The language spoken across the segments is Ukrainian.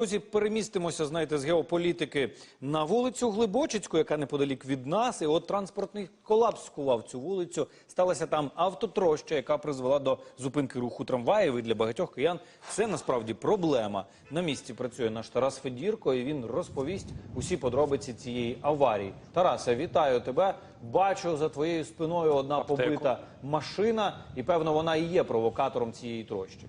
Друзі, перемістимося, знаєте, з геополітики на вулицю Глибочицьку, яка неподалік від нас. І от транспортний колапс скував цю вулицю. Сталася там автотроща, яка призвела до зупинки руху трамваїв. І для багатьох киян це насправді проблема. На місці працює наш Тарас Федірко, і він розповість усі подробиці цієї аварії. Тарасе, вітаю тебе. Бачу за твоєю спиною одна побита машина, і певно вона і є провокатором цієї трощі.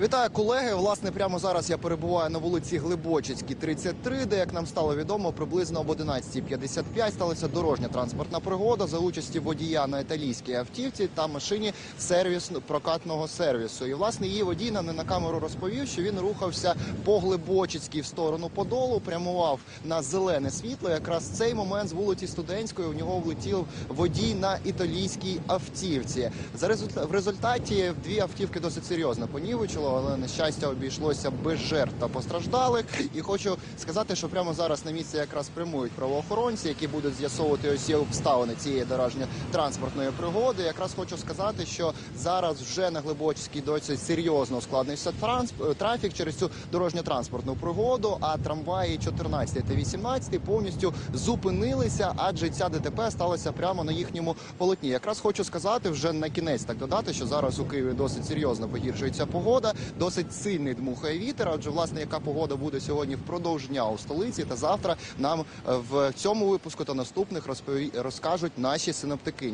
Вітаю колеги. Власне, прямо зараз я перебуваю на вулиці Глибочицькій, 33, де, як нам стало відомо, приблизно об 11.55 сталася дорожня транспортна пригода за участі водія на італійській автівці та машині сервіс прокатного сервісу. І власне її водій нам не на камеру розповів, що він рухався по Глибочицькій в сторону Подолу, прямував на зелене світло. Якраз в цей момент з вулиці Студентської у нього влетів водій на італійській автівці. За результа- в результаті дві автівки досить серйозно понівечило, але на щастя обійшлося без жертв та постраждалих. І хочу сказати, що прямо зараз на місце якраз прямують правоохоронці, які будуть з'ясовувати усі обставини цієї дорожньо-транспортної пригоди. Якраз хочу сказати, що зараз вже на Глибочицькій досить серйозно ускладнився трафік через цю дорожньо-транспортну пригоду. А трамваї 14 та 18 повністю зупинилися, адже ця ДТП сталася прямо на їхньому полотні. Якраз хочу сказати вже на кінець так додати, що зараз у Києві досить серйозно погіршується погода, досить сильний дмухає вітер. Адже власне яка погода буде сьогодні впродовж дня у столиці, та завтра нам е, в цьому випуску та наступних розпові... розкажуть наші синоптики.